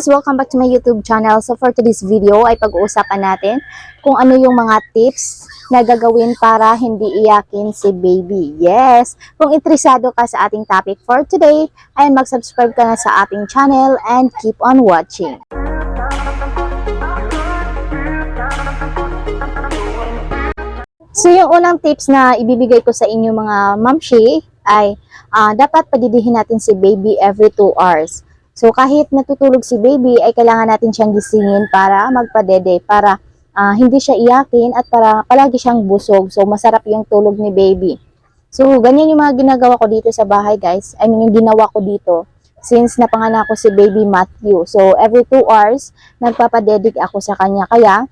Momshies! Welcome back to my YouTube channel. So for today's video ay pag-uusapan natin kung ano yung mga tips na gagawin para hindi iyakin si baby. Yes! Kung interesado ka sa ating topic for today, ay mag-subscribe ka na sa ating channel and keep on watching. So yung unang tips na ibibigay ko sa inyo mga mamshi ay ah, dapat padidihin natin si baby every 2 hours. So kahit natutulog si baby ay kailangan natin siyang gisingin para magpadede para ah, hindi siya iyakin at para palagi siyang busog. So masarap yung tulog ni baby. So ganyan yung mga ginagawa ko dito sa bahay guys. I mean yung ginawa ko dito since napanganak ko si baby Matthew. So every 2 hours nagpapadedic ako sa kanya. Kaya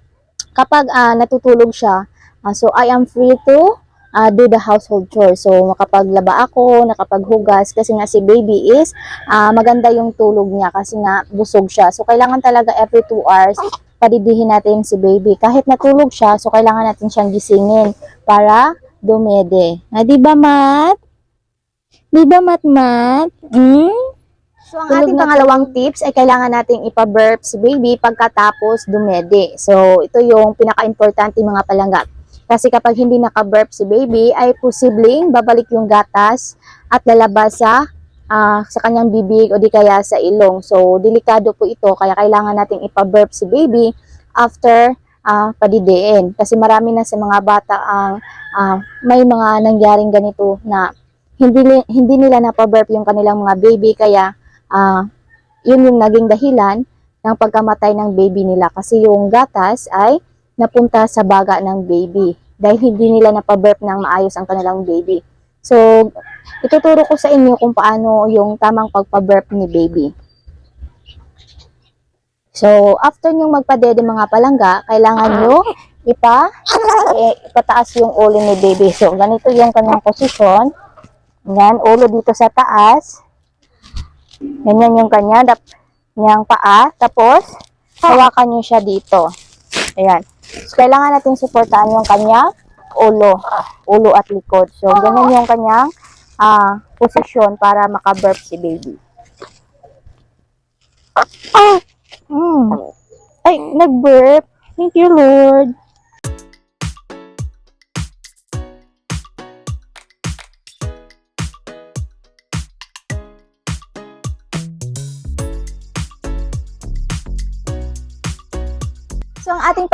kapag ah, natutulog siya, ah, so I am free to ah, do the household chores. So, makapaglaba ako, nakapaghugas, kasi nga si baby is ah, maganda yung tulog niya kasi nga busog siya. So, kailangan talaga every 2 hours padidihin natin si baby. Kahit natulog siya, so kailangan natin siyang gisingin para dumede. Na, di ba, Mat? Di ba, Mat, Mat? Hmm? So, ang Tulog ating pangalawang tips ay kailangan nating ipa-burp si baby pagkatapos dumede. So, ito yung pinaka-importante mga palangga. Kasi kapag hindi naka-burp si baby, ay posibleng babalik yung gatas at lalabas sa, ah, sa kanyang bibig o di kaya sa ilong. So, delikado po ito. Kaya kailangan nating ipa-burp si baby after ah, padidiin. Kasi marami na sa mga bata ang ah, may mga nangyaring ganito na hindi, hindi nila napaburp yung kanilang mga baby. Kaya ah, yun yung naging dahilan ng pagkamatay ng baby nila. Kasi yung gatas ay napunta sa baga ng baby dahil hindi nila napaburp ng maayos ang kanilang baby. So, ituturo ko sa inyo kung paano yung tamang pagpaburp ni baby. So, after nyong magpadede mga palangga, kailangan nyo ipa, eh, ipataas yung ulo ni baby. So, ganito yung kanyang posisyon. Yan, ulo dito sa taas. Ganyan yung kanya, dap, niyang paa. Tapos, hawakan nyo siya dito. Ayan. So, kailangan natin suportahan yung kanya ulo. Ulo at likod. So, ganyan yung kanyang ah, posisyon para makaburp si baby. Mm. Ay, nag-burp. Thank you, Lord.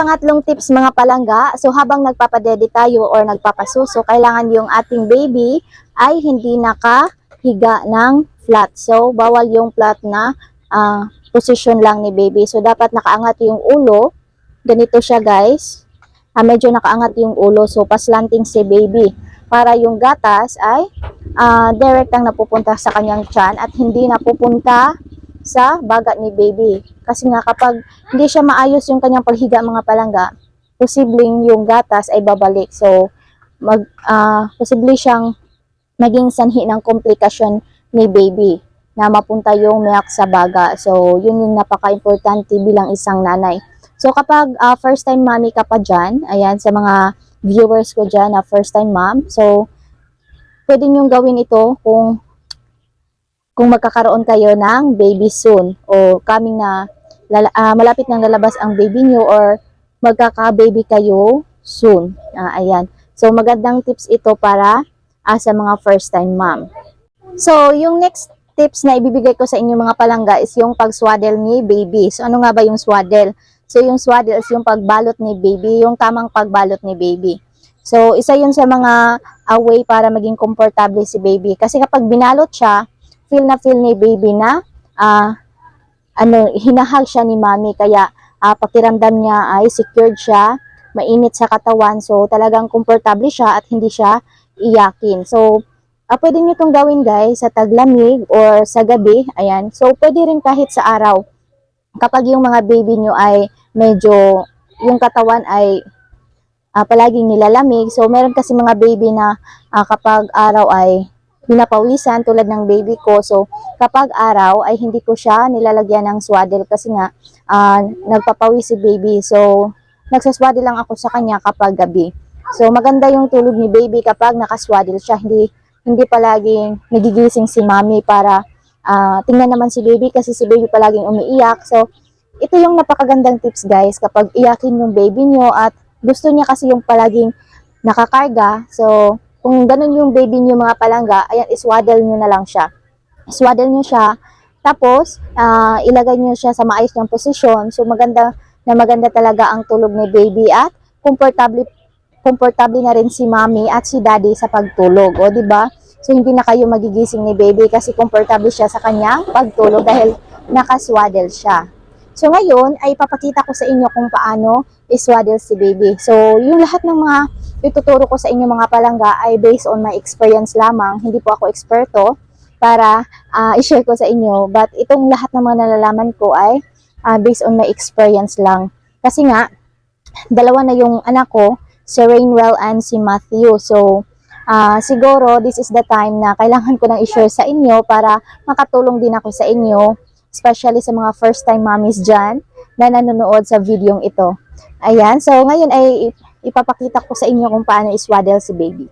Pangatlong tips mga palangga, so habang nagpapadede tayo or nagpapasuso, kailangan yung ating baby ay hindi nakahiga ng flat. So, bawal yung flat na ah, position lang ni baby. So, dapat nakaangat yung ulo. Ganito siya guys. Ah, medyo nakaangat yung ulo. So, paslanting si baby. Para yung gatas ay ah, direct ang napupunta sa kanyang tiyan at hindi napupunta sa baga ni baby. Kasi nga kapag hindi siya maayos yung kanyang paghiga mga palangga, posibleng yung gatas ay babalik. So, mag, ah, posible siyang maging sanhi ng komplikasyon ni baby na mapunta yung milk sa baga. So, yun yung napaka-importante bilang isang nanay. So, kapag ah, first time mommy ka pa dyan, ayan, sa mga viewers ko dyan na first time mom, so, pwede nyo gawin ito kung kung magkakaroon kayo ng baby soon o coming na ah, malapit nang lalabas ang baby nyo or magkaka-baby kayo soon. Ah, ayan. So, magandang tips ito para ah, sa mga first time mom. So, yung next tips na ibibigay ko sa inyo mga palangga is yung pag-swaddle ni baby. So, ano nga ba yung swaddle? So, yung swaddle is yung pagbalot ni baby, yung tamang pagbalot ni baby. So, isa yun sa mga ah, way para maging komportable si baby. Kasi kapag binalot siya, feel na feel ni baby na ah ano, hinahag siya ni mami kaya ah, pakiramdam niya ay secured siya, mainit sa katawan, so talagang komportable siya at hindi siya iyakin. So, ah, pwede nyo itong gawin guys sa taglamig or sa gabi, ayan. So, pwede rin kahit sa araw. Kapag yung mga baby nyo ay medyo, yung katawan ay ah, palaging nilalamig. So, meron kasi mga baby na ah, kapag araw ay pinapawisan tulad ng baby ko. So, kapag araw ay hindi ko siya nilalagyan ng swaddle kasi nga ah, nagpapawis si baby. So, nagsaswaddle lang ako sa kanya kapag gabi. So, maganda yung tulog ni baby kapag nakaswaddle siya. Hindi, hindi palaging nagigising si mami para ah, tingnan naman si baby kasi si baby palaging umiiyak. So, ito yung napakagandang tips guys kapag iyakin yung baby nyo at gusto niya kasi yung palaging nakakarga. So, kung ganun yung baby nyo mga palangga, ayan, iswaddle nyo na lang siya. Iswaddle nyo siya. Tapos, ah, ilagay nyo siya sa maayos niyang posisyon. So, maganda na maganda talaga ang tulog ni baby at komportable komportable na rin si mommy at si daddy sa pagtulog. O, di ba? So, hindi na kayo magigising ni baby kasi komportable siya sa kanyang pagtulog dahil nakaswaddle siya. So, ngayon ay papakita ko sa inyo kung paano iswaddle si baby. So, yung lahat ng mga ituturo ko sa inyo mga palangga ay based on my experience lamang. Hindi po ako eksperto para ah, i-share ko sa inyo. But itong lahat ng mga nalalaman ko ay ah, based on my experience lang. Kasi nga, dalawa na yung anak ko, si Rainwell and si Matthew. So, ah, siguro this is the time na kailangan ko nang i-share sa inyo para makatulong din ako sa inyo, especially sa mga first time mommies dyan na nanonood sa videong ito. Ayan, so ngayon ay ipapakita ko sa inyo kung paano iswaddle si baby.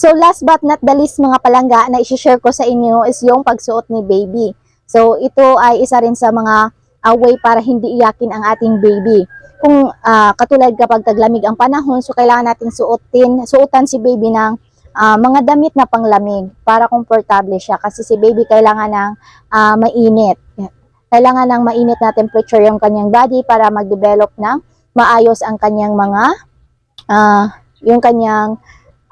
So last but not the least mga palangga na i-share ko sa inyo is yung pagsuot ni baby. So ito ay isa rin sa mga uh, way para hindi iyakin ang ating baby. Kung ah, katulad kapag taglamig ang panahon, so kailangan nating suotin, suotan si baby ng ah, mga damit na panglamig para komportable siya kasi si baby kailangan ng ah, mainit. Kailangan ng mainit na temperature yung kanyang body para mag-develop ng maayos ang kanyang mga ah, yung kanyang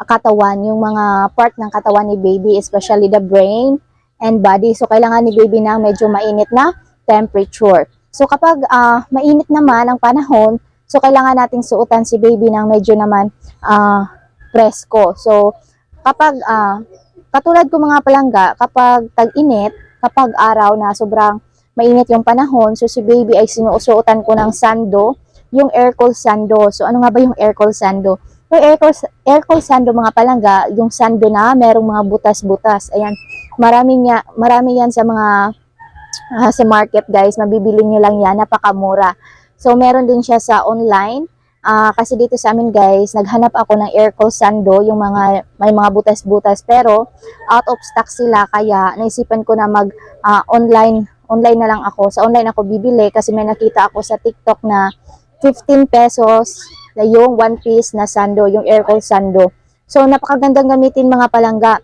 katawan, yung mga part ng katawan ni baby, especially the brain and body. So, kailangan ni baby ng medyo mainit na temperature. So, kapag ah, mainit naman ang panahon, so kailangan nating suotan si baby ng medyo naman ah, presko. So, kapag, ah, katulad ko mga palangga, kapag tag-init, kapag araw na sobrang mainit yung panahon, so si baby ay sinusuotan ko ng sando, yung air cool sando. So, ano nga ba yung air cool sando? Yung air cool, air cool sando mga palangga, yung sando na merong mga butas-butas. Ayan, marami niya, marami yan sa mga ah, sa market guys, mabibili nyo lang yan, napakamura. So meron din siya sa online. Ah, kasi dito sa amin guys, naghanap ako ng air cool sando, yung mga may mga butas-butas pero out of stock sila kaya naisipan ko na mag ah, online online na lang ako. Sa online ako bibili kasi may nakita ako sa TikTok na 15 pesos yung one piece na sando, yung air sando. So, napakagandang gamitin mga palangga,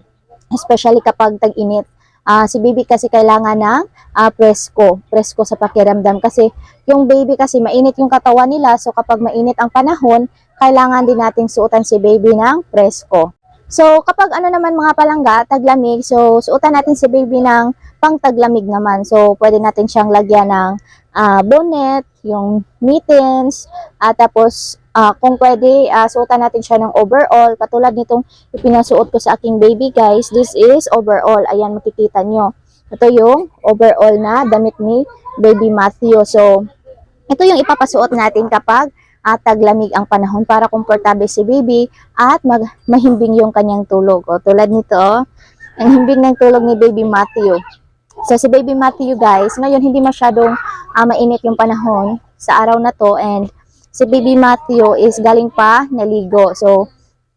especially kapag tag-init. Ah, si baby kasi kailangan ng ah, presko, presko sa pakiramdam kasi yung baby kasi mainit yung katawan nila so kapag mainit ang panahon, kailangan din nating suotan si baby ng presko. So kapag ano naman mga palangga, taglamig, so suotan natin si baby ng pang taglamig naman. So pwede natin siyang lagyan ng ah, bonnet, yung mittens, at tapos ah, kung pwede, ah, suotan natin siya ng overall. Katulad nitong ipinasuot ko sa aking baby guys, this is overall. Ayan, makikita nyo. Ito yung overall na damit ni baby Matthew. So, ito yung ipapasuot natin kapag at taglamig ang panahon para komportable si baby at mag mahimbing yung kanyang tulog. O, tulad nito, oh, ang himbing ng tulog ni baby Matthew. So, si baby Matthew guys, ngayon hindi masyadong ah, mainit yung panahon sa araw na to and si baby Matthew is galing pa naligo. So,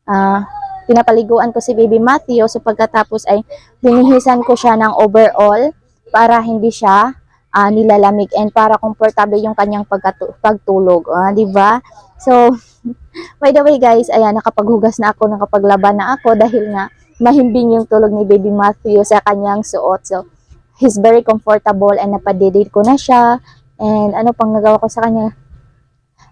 ah, pinapaliguan ko si baby Matthew. So pagkatapos ay binihisan ko siya ng overall para hindi siya ah, nilalamig and para komportable yung kanyang pagtulog. Ah, di ba? So, by the way guys, ayan, nakapaghugas na ako, nakapaglaban na ako dahil nga mahimbing yung tulog ni baby Matthew sa kanyang suot. So, he's very comfortable and napadedate ko na siya. And ano pang nagawa ko sa kanya?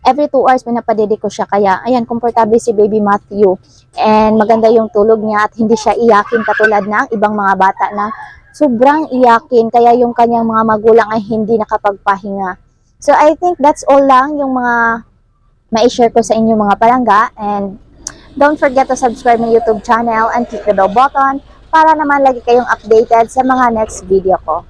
Every two hours, pinapadede ko siya. Kaya, ayan, komportable si baby Matthew. And maganda yung tulog niya at hindi siya iyakin katulad ng ibang mga bata na sobrang iyakin. Kaya yung kanyang mga magulang ay hindi nakapagpahinga. So, I think that's all lang yung mga ma-share ko sa inyo mga palangga. And don't forget to subscribe my YouTube channel and click the bell button para naman lagi kayong updated sa mga next video ko.